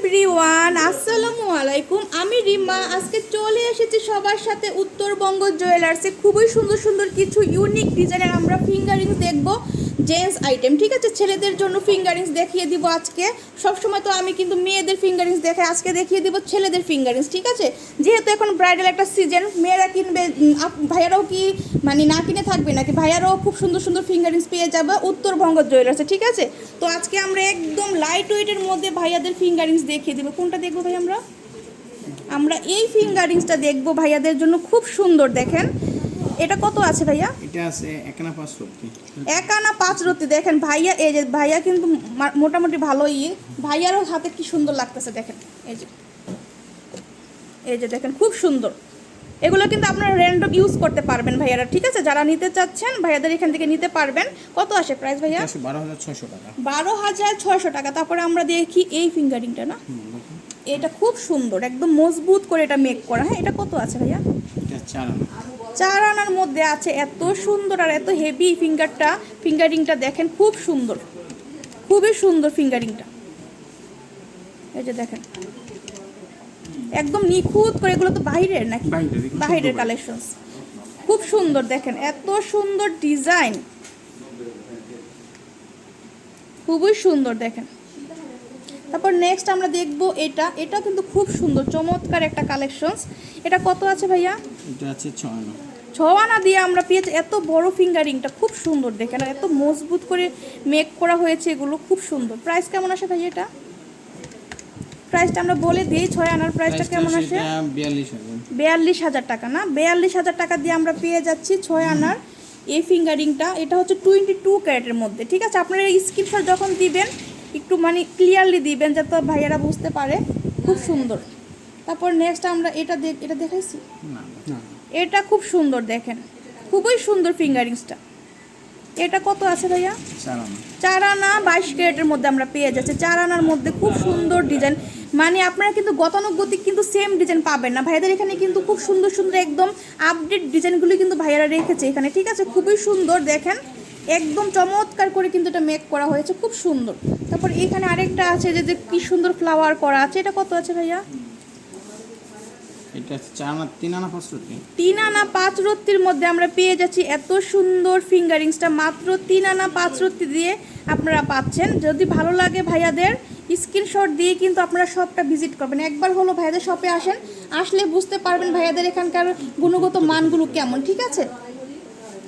Everyone, আসসালামু আলাইকুম। আমি রিমা আজকে চলে এসেছি সবার সাথে উত্তরবঙ্গ জুয়েলার্সে। খুবই সুন্দর সুন্দর কিছু ইউনিক ডিজাইনের আমরা ফিঙ্গারিংস দেখব। জেন্টস আইটেম ঠিক আছে? ছেলেদের জন্য ফিঙ্গারিংস দেখিয়ে দিব আজকে। সবসময় তো আমি কিন্তু মেয়েদের ফিঙ্গারিংস দেখাই। আজকে দেখিয়ে দিব ছেলেদের ফিঙ্গারিংস ঠিক আছে? যেহেতু এখন ব্রাইডাল একটা সিজন মেয়েরা কিনবে ভাইয়ারাও কি মানে না কিনে থাকবে নাকি? ভাইয়ারাও খুব সুন্দর সুন্দর ফিঙ্গারিংস পেয়ে যাবে উত্তরবঙ্গ জুয়েলার্সে, ঠিক আছে? তো আজকে আমরা একদম লাইট ওয়েটের মধ্যে ভাইয়াদের ফিঙ্গারিংস দেখিয়ে দেবো। কোনটা দেখব ভাই আমরা? আমরা এই ফিঙ্গারিংসটা দেখব ভাইয়াদের জন্য। খুব সুন্দর দেখেন। এটা কত আছে ভাইয়া? এটা আছে একানা পাঁচ রত্তি। এক আনা পাঁচ রত্তি দেখেন। ভাইয়া এই যে ভাইয়া কিন্তু মোটামুটি ভালোই। ভাইয়ারও হাতে কি সুন্দর লাগতেছে দেখেন। এই যে। এই যে দেখেন খুব সুন্দর। এগুলো কিন্তু আপনারা র্যান্ডম ইউজ করতে পারবেন ভাইয়ারা ঠিক আছে? যারা নিতে চাচ্ছেন ভাইয়াদের এখান থেকে নিতে পারবেন। কত আসে প্রাইস ভাইয়া? বারো হাজার ছয়শো টাকা। বারো হাজার ছয়শো টাকা। তারপরে আমরা দেখি এই ফিঙ্গারিংটা না? এটা খুব সুন্দর একদম মজবুত করে এটা মেক করা। হ্যাঁ এটা কত আছে ভাইয়া? চার আনার মধ্যে আছে এত সুন্দর আর এত হেভি ফিঙ্গারটা ফিঙ্গারিংটা দেখেন খুব সুন্দর। খুবই সুন্দর ফিঙ্গারিংটা এই যে দেখেন। একদম নিখুঁত করে এগুলো তো বাইরের নাকি? বাইরের। কালেকশন খুব সুন্দর দেখেন এত সুন্দর ডিজাইন খুবই সুন্দর দেখেন। তারপর নেক্সট আমরা দেখব এটা। এটা কিন্তু খুব সুন্দর চমৎকার একটা কালেকশনস এটা কত আছে ভাইয়া? এটা আছে ছয় আনা ছওয়ানা দিয়ে আমরা পেয়েছি এত বড় ফিঙ্গারিংটা খুব সুন্দর দেখেন। এত মজবুত করে মেক করা হয়েছে এগুলো খুব সুন্দর। প্রাইস কেমন আসে ভাই এটা? প্রাইসটা আমরা বলে দিই ছয় আনার প্রাইসটা কেমন আছে আসে? বিয়াল্লিশ হাজার। টাকা না? বিয়াল্লিশ হাজার টাকা দিয়ে আমরা পেয়ে যাচ্ছি ছয় আনার। এই ফিঙ্গারিংটা এটা হচ্ছে টোয়েন্টি টু ক্যারেটের মধ্যে ঠিক আছে? আপনারা স্ক্রিনশট যখন দিবেন একটু মানে ক্লিয়ারলি দিবেন যাতে ভাইয়ারা বুঝতে পারে। খুব সুন্দর। তারপর নেক্সট আমরা এটা দেখ এটা দেখাইছি? এটা খুব সুন্দর দেখেন। খুবই সুন্দর ফিঙ্গারিংসটা। এটা কত আছে ভাইয়া? চার আনা বাইশ ক্যারেটের মধ্যে আমরা পেয়ে যাচ্ছি। চার আনার মধ্যে খুব সুন্দর ডিজাইন। মানে আপনারা কিন্তু গতানুগতিক কিন্তু সেম ডিজাইন পাবেন না। ভাইয়াদের এখানে কিন্তু খুব সুন্দর সুন্দর একদম আপডেট ডিজাইনগুলি কিন্তু ভাইয়ারা রেখেছে এখানে। ঠিক আছে? খুবই সুন্দর দেখেন। একদম চমৎকার করে কিন্তু এটা মেক করা হয়েছে। খুব সুন্দর। তারপর এখানে আরেকটা আছে যে যে কি সুন্দর ফ্লাওয়ার করা আছে। এটা কত আছে ভাইয়া? এটা আছে চার আনা তিন আনা পাঁচ সত্যি তিন আনা পাঁচ রত্তির মধ্যে আমরা পেয়ে যাচ্ছি এত সুন্দর ফিঙ্গারিংসটা মাত্র তিন আনা পাঁচ রত্তি দিয়ে আপনারা পাচ্ছেন। যদি ভালো লাগে ভাইয়াদের স্ক্রিনশট দিয়ে কিন্তু আপনারা শপটা ভিজিট করবেন। একবার হলো ভাইয়াদের শপে আসেন আসলে বুঝতে পারবেন ভাইয়াদের এখানকার গুণগত মানগুলো কেমন ঠিক আছে?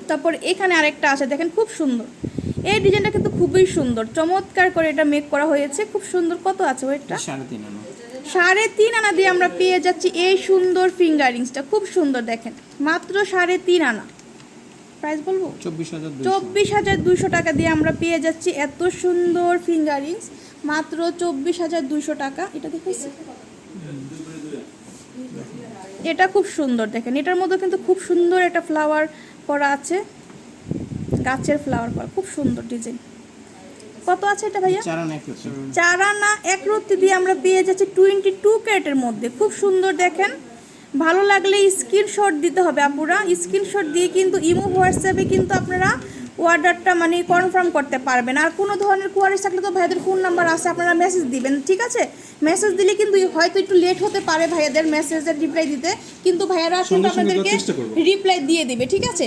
তারপর এখানে আরেকটা আছে দেখেন খুব সুন্দর। এই ডিজাইনটা কিন্তু খুবই সুন্দর। চমৎকার করে এটা মেক করা হয়েছে। খুব সুন্দর। কত আছে ওইটা সাড়ে তিন আনা। সাড়ে তিন আনা দিয়ে আমরা পেয়ে যাচ্ছি এই সুন্দর ফিঙ্গারিংসটা খুব সুন্দর দেখেন। মাত্র সাড়ে তিন আনা। প্রাইস বলব? চব্বিশ হাজার দুইশো। টাকা দিয়ে আমরা পেয়ে যাচ্ছি এত সুন্দর ফিঙ্গারিংস মাত্র চব্বিশ হাজার দুইশো টাকা। এটা দেখেছি এটা খুব সুন্দর দেখেন। এটার মধ্যে কিন্তু খুব সুন্দর একটা ফ্লাওয়ার করা আছে। গাছের ফ্লাওয়ার করা। খুব সুন্দর ডিজাইন কত আছে এটা ভাইয়া? চার আনা এক রত্তি। দিয়ে আমরা পেয়ে যাচ্ছি টোয়েন্টি টু ক্যারেটের মধ্যে। খুব সুন্দর দেখেন। ভালো লাগলে স্ক্রিনশট দিতে হবে আপুরা। স্ক্রিনশট দিয়ে কিন্তু ইমো হোয়াটসঅ্যাপে কিন্তু আপনারা অর্ডারটা মানে কনফার্ম করতে পারবেন। আর কোনো ধরনের কোয়ারিজ থাকলে তো ভাইয়াদের ফোন নাম্বার আছে আপনারা মেসেজ দিবেন ঠিক আছে? মেসেজ দিলে কিন্তু হয়তো একটু লেট হতে পারে ভাইয়াদের মেসেজের রিপ্লাই দিতে। কিন্তু ভাইয়ারা কিন্তু আপনাদেরকে। রিপ্লাই দিয়ে দিবে ঠিক আছে?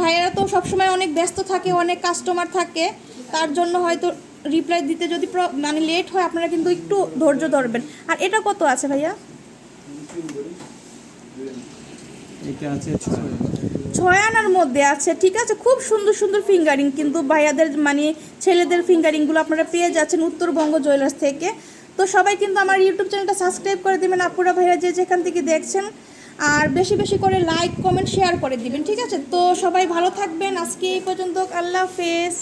ভাইয়ারা তো সবসময় অনেক ব্যস্ত থাকে অনেক কাস্টমার থাকে। তার জন্য হয়তো রিপ্লাই দিতে যদি মানে লেট হয় আপনারা কিন্তু একটু ধৈর্য ধরবেন। আর এটা কত আছে ভাইয়া? এটা আছে ছয়। ছয় আনার মধ্যে আছে ঠিক আছে? খুব সুন্দর সুন্দর ফিঙ্গারিং কিন্তু ভাইয়াদের মানে ছেলেদের ফিঙ্গারিংগুলো আপনারা পেয়ে যাচ্ছেন উত্তরবঙ্গ জুয়েলার্স থেকে। তো সবাই কিন্তু আমার ইউটিউব চ্যানেলটা সাবস্ক্রাইব করে দেবেন আপুরা ভাইয়া যে যেখান থেকে দেখছেন। আর বেশি বেশি করে লাইক কমেন্ট শেয়ার করে দিবেন ঠিক আছে? তো সবাই ভালো থাকবেন। আজকে এই পর্যন্ত আল্লাহ হাফেজ।